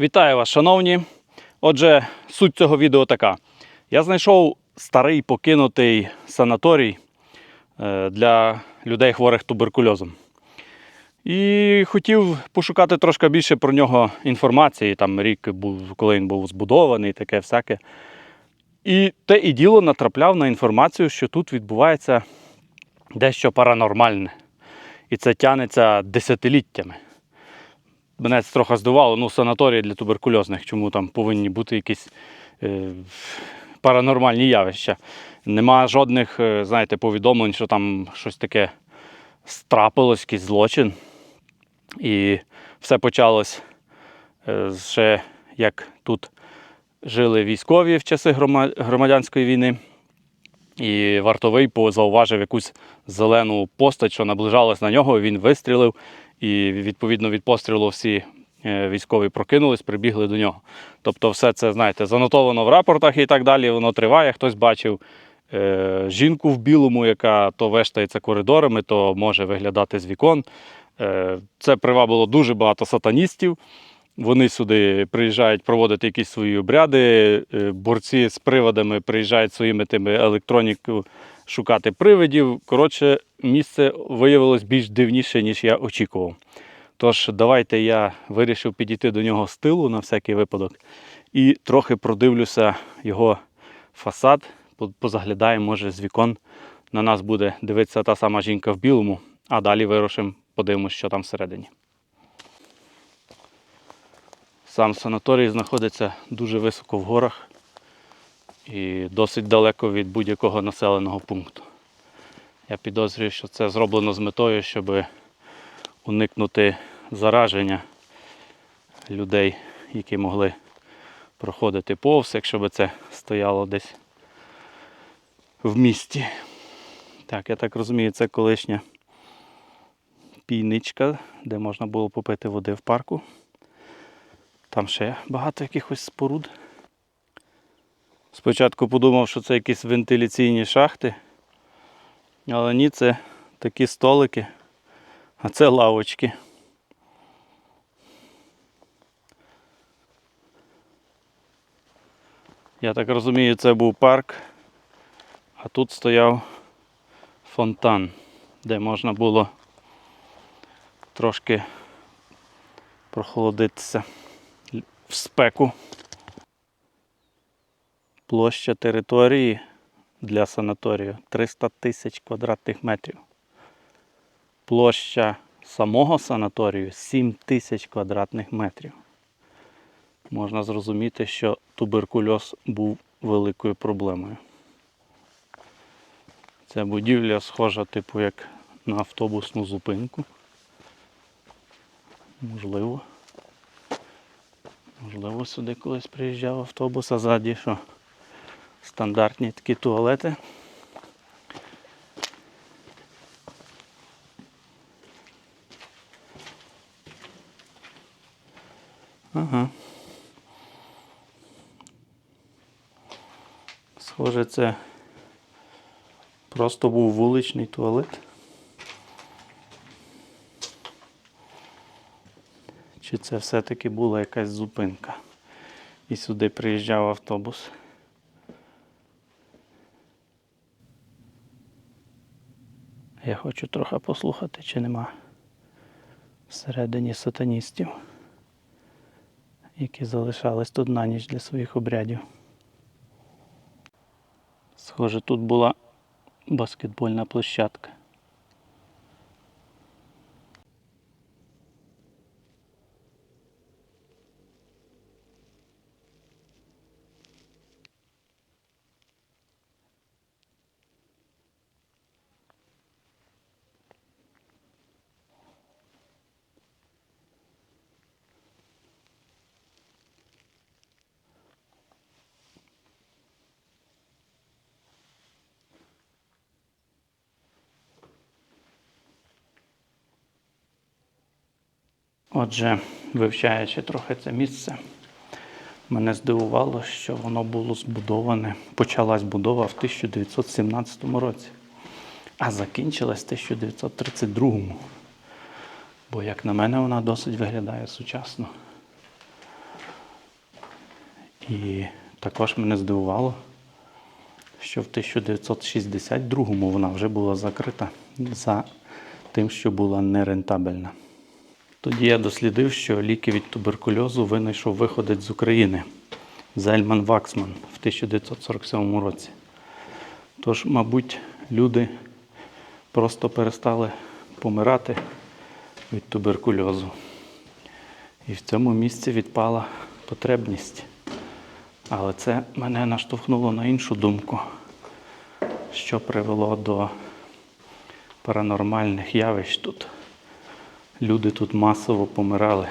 Вітаю вас, шановні. Отже, суть цього відео така. Я знайшов старий покинутий санаторій е, для людей хворих туберкульозом. І хотів пошукати трошки більше про нього інформації. Там рік був, коли він був збудований, таке всяке. І те і діло натрапляв на інформацію, що тут відбувається дещо паранормальне. І це тягнеться десятиліттями. Мене це трохи здивувало, ну, санаторії для туберкульозних, чому там повинні бути якісь е, паранормальні явища. Нема жодних, е, знаєте, повідомлень, що там щось таке страпилось, якийсь злочин. І все почалось е, ще як тут жили військові в часи громадянської війни. І вартовий зауважив якусь зелену постать, що наближалась на нього. Він вистрілив, і відповідно від пострілу всі е, військові прокинулись, прибігли до нього. Тобто, все це, знаєте, занотовано в рапортах і так далі. Воно триває. Хтось бачив е, жінку в білому, яка то вештається коридорами, то може виглядати з вікон. Е, це привабило дуже багато сатаністів. Вони сюди приїжджають проводити якісь свої обряди. е, Борці з приводами приїжджають своїми тими електроніку шукати привидів. Коротше, місце виявилось більш дивніше, ніж я очікував. Тож, давайте я вирішив підійти до нього з тилу на всякий випадок і трохи продивлюся його фасад, позаглядаємо, може, з вікон на нас буде дивитися та сама жінка в білому, а далі вирушимо, подивимося, що там всередині. Сам санаторій знаходиться дуже високо в горах і досить далеко від будь-якого населеного пункту. Я підозрюю, що це зроблено з метою, щоб уникнути зараження людей, які могли проходити повз, якщо б це стояло десь в місті. Так, я так розумію, це колишня пійничка, де можна було попити води в парку. Там ще багато якихось споруд. Спочатку подумав, що це якісь вентиляційні шахти. Але ні, це такі столики, а це лавочки. Я так розумію, це був парк, а тут стояв фонтан, де можна було трошки прохолодитися в спеку. Площа території для санаторію 300 тисяч квадратних метрів. Площа самого санаторію 7 тисяч квадратних метрів. Можна зрозуміти, що туберкульоз був великою проблемою. Ця будівля схожа, типу, як на автобусну зупинку. Можливо. Можливо, сюди колись приїжджав автобус, а ззаді що стандартні такі туалети. Ага. Схоже, це просто був вуличний туалет. Чи це все-таки була якась зупинка? І сюди приїжджав автобус. Я хочу трохи послухати, чи нема всередині сатаністів, які залишались тут на ніч для своїх обрядів. Схоже, тут була баскетбольна площадка. Отже, вивчаючи трохи це місце, мене здивувало, що воно було збудоване, почалась будова в 1917 році, а закінчилась в 1932. Бо, як на мене, вона досить виглядає сучасно. І також мене здивувало, що в 1962-му вона вже була закрита за тим, що була нерентабельна. Тоді я дослідив, що ліки від туберкульозу винайшов виходець з України Зельман Ваксман в 1947 році. Тож, мабуть, люди просто перестали помирати від туберкульозу. І в цьому місці відпала потребність. Але це мене наштовхнуло на іншу думку, що привело до паранормальних явищ тут. Люди тут масово помирали.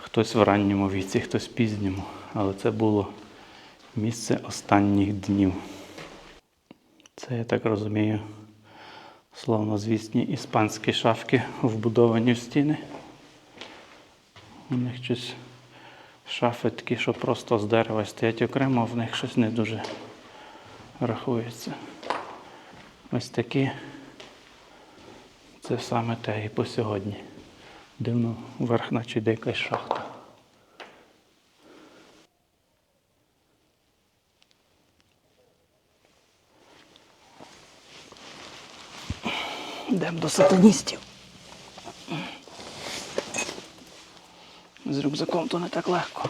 Хтось в ранньому віці, хтось в пізньому. Але це було місце останніх днів. Це, я так розумію, славнозвісні іспанські шафки, вбудовані в стіни. У них щось шафи такі, що просто з дерева стоять окремо, в них щось не дуже рахується. Ось такі. Це саме те і по сьогодні. Дивно, вверх, наче йде якась шахта. Йдемо до сатаністів. З рюкзаком то не так легко.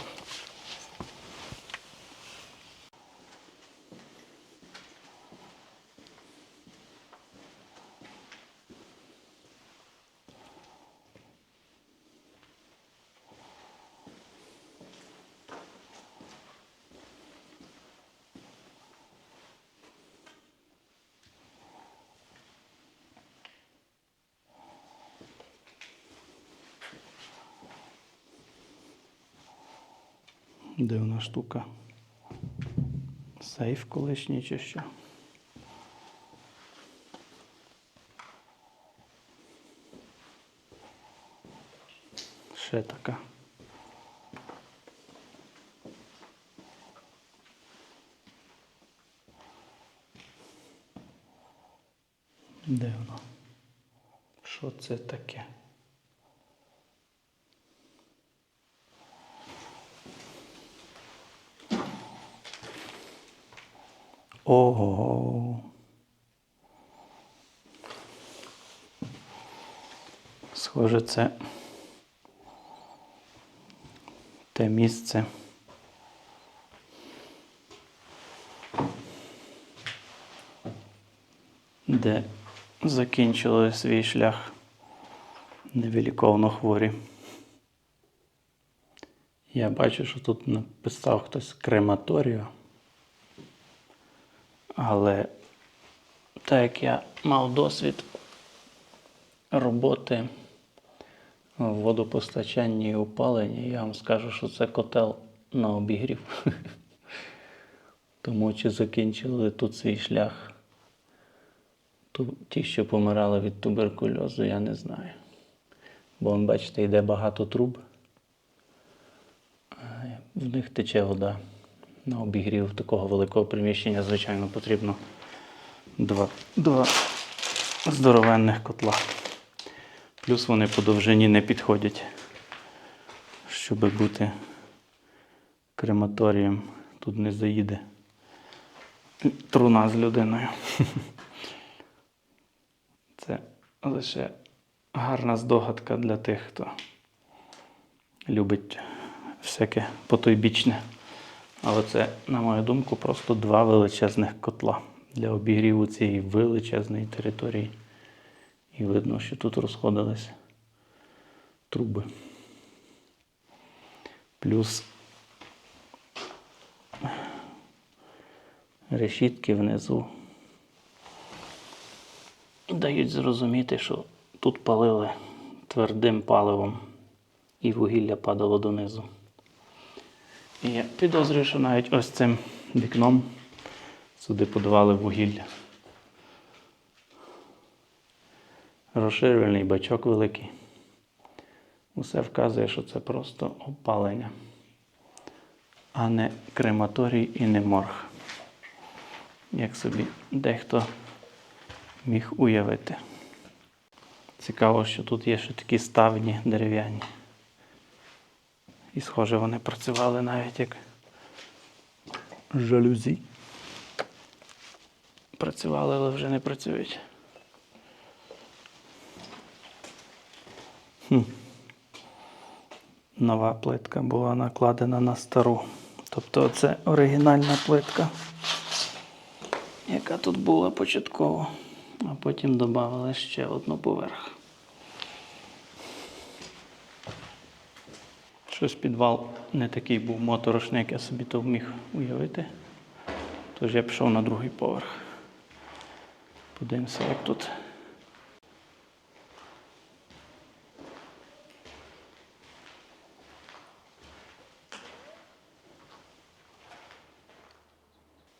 Дивна штука. Сейф колишній чи що. Ще така. Дивно. Що це таке? Ого. Схоже, це те місце. Де закінчили свій шлях невіліковно хворі. Я бачу, що тут написав хтось крематорію. Але так як я мав досвід роботи в водопостачанні і опаленні, я вам скажу, що це котел на обігрів. Тому чи закінчили тут свій шлях, ті, що помирали від туберкульозу, я не знаю. Бо, бачите, йде багато труб, в них тече вода. На обігрів такого великого приміщення, звичайно, потрібно два, два здоровенних котла. Плюс вони по довжині не підходять, щоб бути крематорієм. Тут не заїде труна з людиною. Це лише гарна здогадка для тих, хто любить всяке потойбічне. Але це, на мою думку, просто два величезних котла для обігріву цієї величезної території. І видно, що тут розходились труби. Плюс решітки внизу дають зрозуміти, що тут палили твердим паливом і вугілля падало донизу. І я підозрюю, що навіть ось цим вікном сюди подавали вугілля. Розширювальний бачок великий. Усе вказує, що це просто опалення, а не крематорій і не морг. Як собі дехто міг уявити. Цікаво, що тут є ще такі ставні дерев'яні. І схоже, вони працювали навіть як жалюзі. Працювали, але вже не працюють. Хм. Нова плитка була накладена на стару. Тобто це оригінальна плитка, яка тут була початково, а потім додали ще одну поверх. Щось підвал не такий був моторошний, як я собі то міг уявити. Тож я пішов на другий поверх. Подивимося, як тут.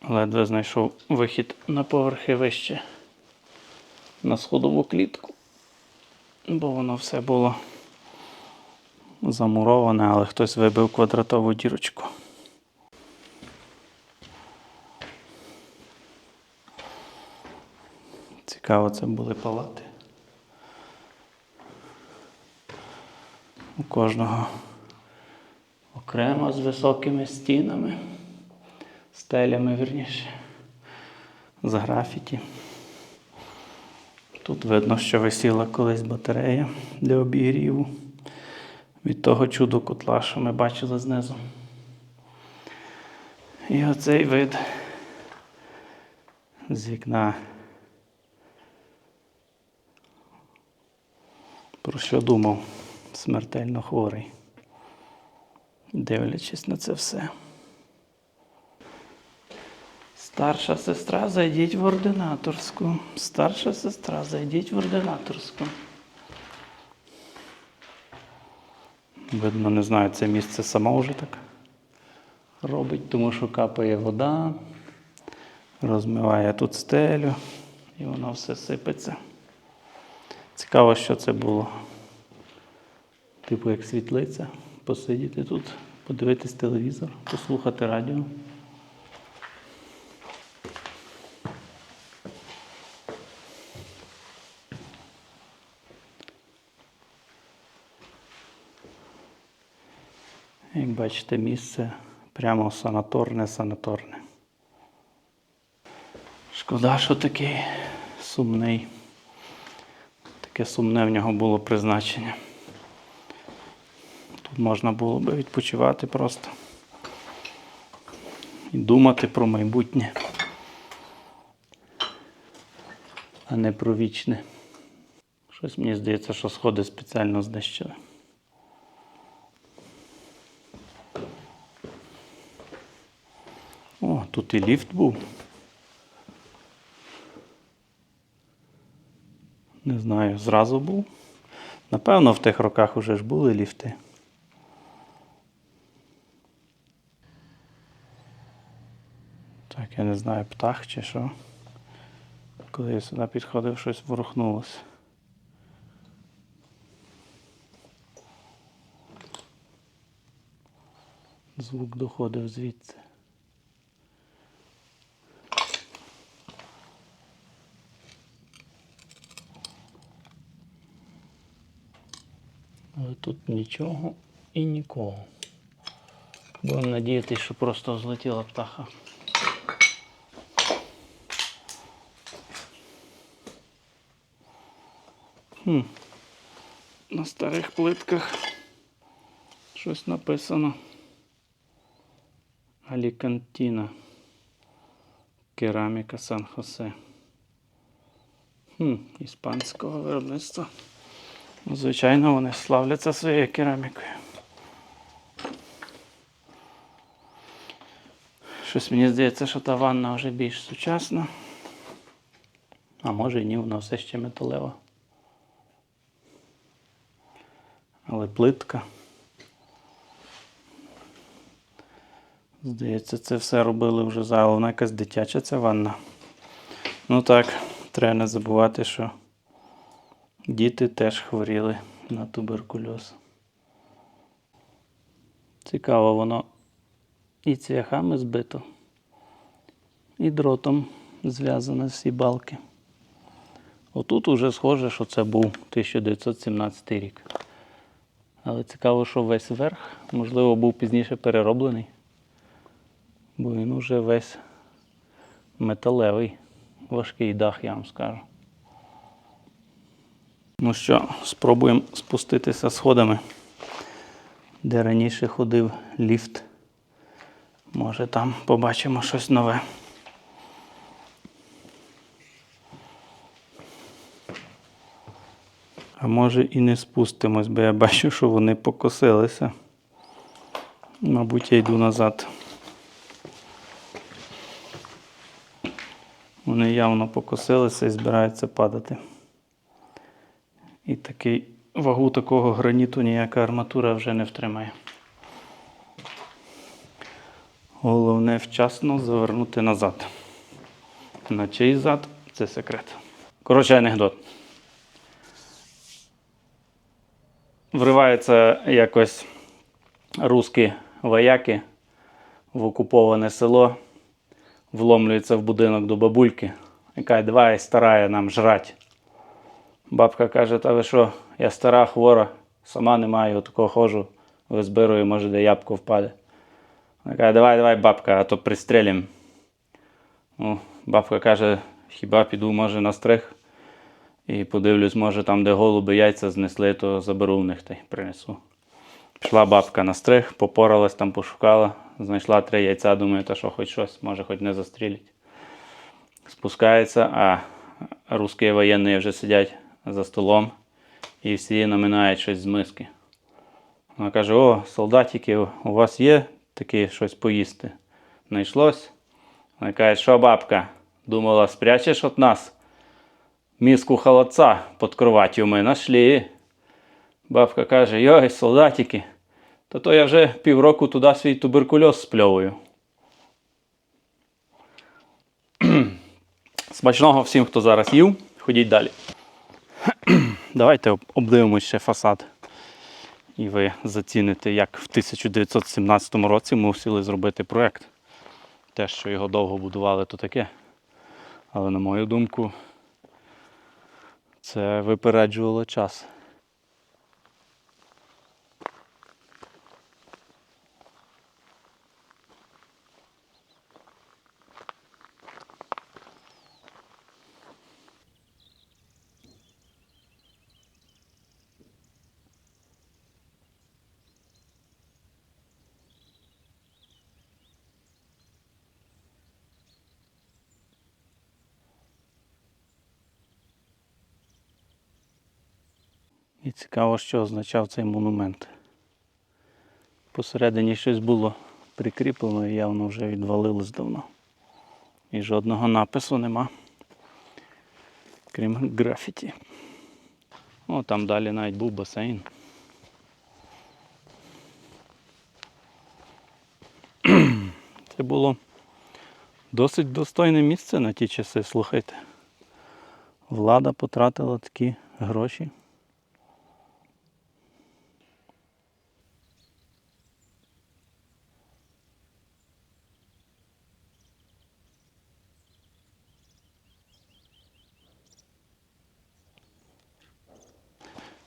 Ледве знайшов вихід на поверхи вище на сходову клітку, бо воно все було замуроване, але хтось вибив квадратову дірочку. Цікаво, це були палати. У кожного окремо з високими стінами, стелями, вірніше, з графіті. Тут видно, що висіла колись батарея для обігріву від того чудо котла, що ми бачили знизу. І оцей вид з вікна. Про що думав смертельно хворий, дивлячись на це все. Старша сестра, зайдіть в ординаторську. Старша сестра, зайдіть в ординаторську. Видно, не знаю, це місце само вже так робить, тому що капає вода, розмиває тут стелю і воно все сипеться. Цікаво, що це було. Типу як світлиця, посидіти тут, подивитись телевізор, послухати радіо. Як бачите, місце прямо санаторне, санаторне. Шкода, що такий сумний. Таке сумне в нього було призначення. Тут можна було би відпочивати просто і думати про майбутнє, а не про вічне. Щось мені здається, що сходи спеціально знищили. О, тут і ліфт був. Не знаю, зразу був. Напевно, в тих роках вже ж були ліфти. Так, я не знаю, птах чи що. Коли я сюди підходив, щось ворухнулося. Звук доходив звідси. Але тут нічого і нікого. Будемо надіятися, що просто злетіла птаха. Хм. На старих плитках щось написано. Алікантіна. Кераміка Сан-Хосе. Хм, іспанського виробництва. Звичайно, вони славляться своєю керамікою. Щось мені здається, що та ванна вже більш сучасна. А може і ні, вона все ще металева. Але плитка. Здається, це все робили вже за, вона якась дитяча ця ванна. Ну так, треба не забувати, що діти теж хворіли на туберкульоз. Цікаво, воно і цвяхами збито, і дротом зв'язано всі балки. Отут уже схоже, що це був 1917 рік. Але цікаво, що весь верх, можливо, був пізніше перероблений. Бо він уже весь металевий, важкий дах, я вам скажу. Ну що, спробуємо спуститися сходами, де раніше ходив ліфт. Може там побачимо щось нове. А може і не спустимось, бо я бачу, що вони покосилися. Мабуть, я йду назад. Вони явно покосилися і збираються падати. І такий вагу такого граніту ніяка арматура вже не втримає. Головне вчасно завернути назад. На чий зад це секрет. Коротше, анекдот. Вриваються якось русські вояки в окуповане село, вломлюються в будинок до бабульки каже, давай старає нам жрать. Бабка каже, та ви що, я стара, хвора, сама не маю, такого ходжу, визбирую, може, де ябко впаде. Вона каже, давай, давай, бабка, а то пристрелім. Ну, бабка каже, хіба піду, може, на стриг. І подивлюсь, може, там, де голуби яйця знесли, то заберу в них та й принесу. Пішла бабка на стриг, попоралась там, пошукала, знайшла три яйця, думаю, та що хоч щось, може, хоч не застрілять. Спускається, а русські воєнні вже сидять за столом і всі наминають щось з миски. Вона каже: О, солдатики, у вас є таке щось поїсти? Знайшлось? Вона каже, що бабка, думала, спрячеш від нас? Миску холодца під кроваттю ми нашли. Бабка каже, йой, солдатики, то то я вже півроку туди свій туберкульоз спльовую. Смачного всім, хто зараз їв. Ходіть далі. Давайте обдивимося ще фасад. І ви заціните, як в 1917 році ми мусили зробити проєкт. Те, що його довго будували, то таке. Але на мою думку, це випереджувало час. І цікаво, що означав цей монумент. Посередині щось було прикріплено і явно вже відвалилось давно. І жодного напису нема. Крім графіті. О, там далі навіть був басейн. Це було досить достойне місце на ті часи, слухайте. Влада потратила такі гроші.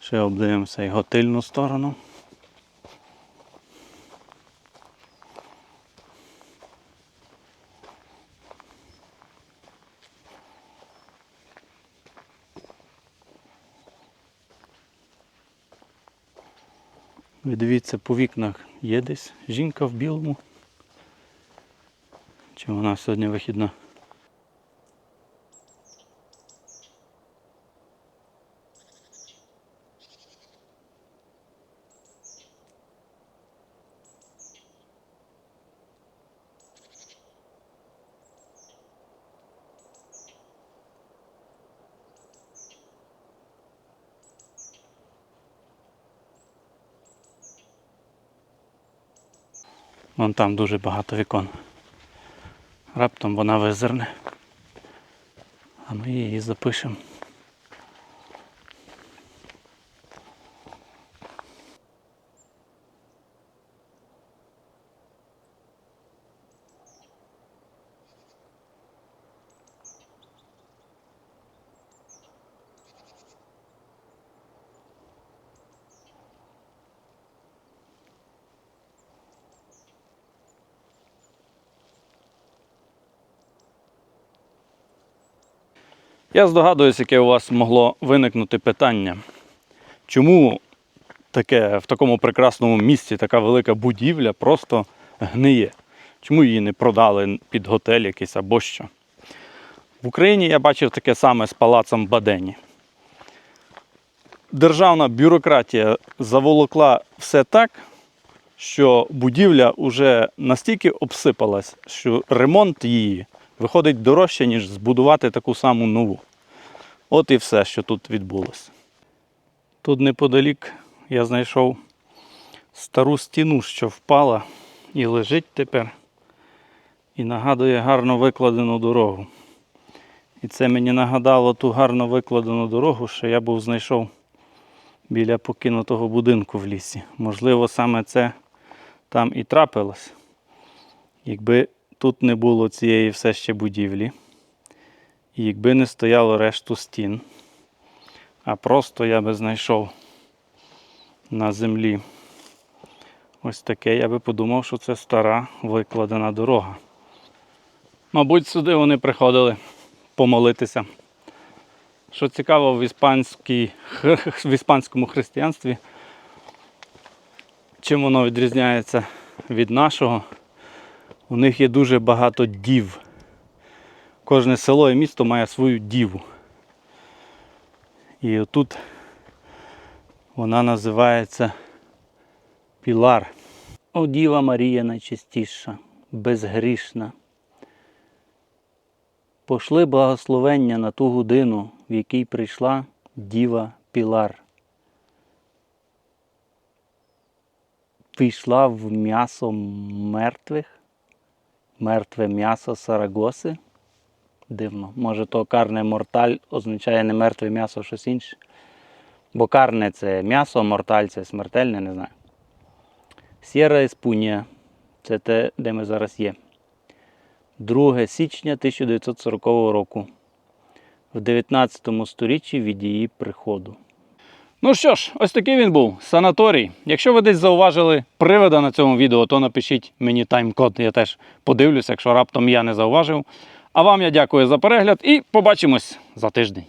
Ще обдивимося його тильну сторону. Ви дивіться, по вікнах є десь жінка в білому. Чи вона сьогодні вихідна? Вон там дуже багато вікон. Раптом вона визирне. А ми її запишемо. Я здогадуюсь, яке у вас могло виникнути питання. Чому таке, в такому прекрасному місці така велика будівля просто гниє? Чому її не продали під готель якийсь або що? В Україні я бачив таке саме з палацом Бадені. Державна бюрократія заволокла все так, що будівля вже настільки обсипалась, що ремонт її виходить дорожче, ніж збудувати таку саму нову. От і все, що тут відбулося. Тут неподалік я знайшов стару стіну, що впала і лежить тепер, і нагадує гарно викладену дорогу. І це мені нагадало ту гарно викладену дорогу, що я був знайшов біля покинутого будинку в лісі. Можливо, саме це там і трапилось. Якби тут не було цієї все ще будівлі, і якби не стояло решту стін, а просто я би знайшов на землі ось таке, я би подумав, що це стара викладена дорога. Мабуть, сюди вони приходили помолитися. Що цікаво, в, в іспанському християнстві, чим воно відрізняється від нашого, у них є дуже багато дів. Кожне село і місто має свою діву. І отут вона називається Пілар. О Діва Марія найчистіша, безгрішна. Пошли благословення на ту годину, в якій прийшла Діва Пілар. Війшла в м'ясо мертвих, мертве м'ясо Сарагоси. Дивно. Може, то карне морталь означає не мертве м'ясо, а щось інше. Бо карне це м'ясо, морталь це смертельне, не знаю. Сєра Еспунія це те, де ми зараз є. 2 січня 1940 року. В 19 сторіччі від її приходу. Ну що ж, ось такий він був санаторій. Якщо ви десь зауважили привода на цьому відео, то напишіть мені тайм-код. Я теж подивлюся, якщо раптом я не зауважив. А вам я дякую за перегляд і побачимось за тиждень.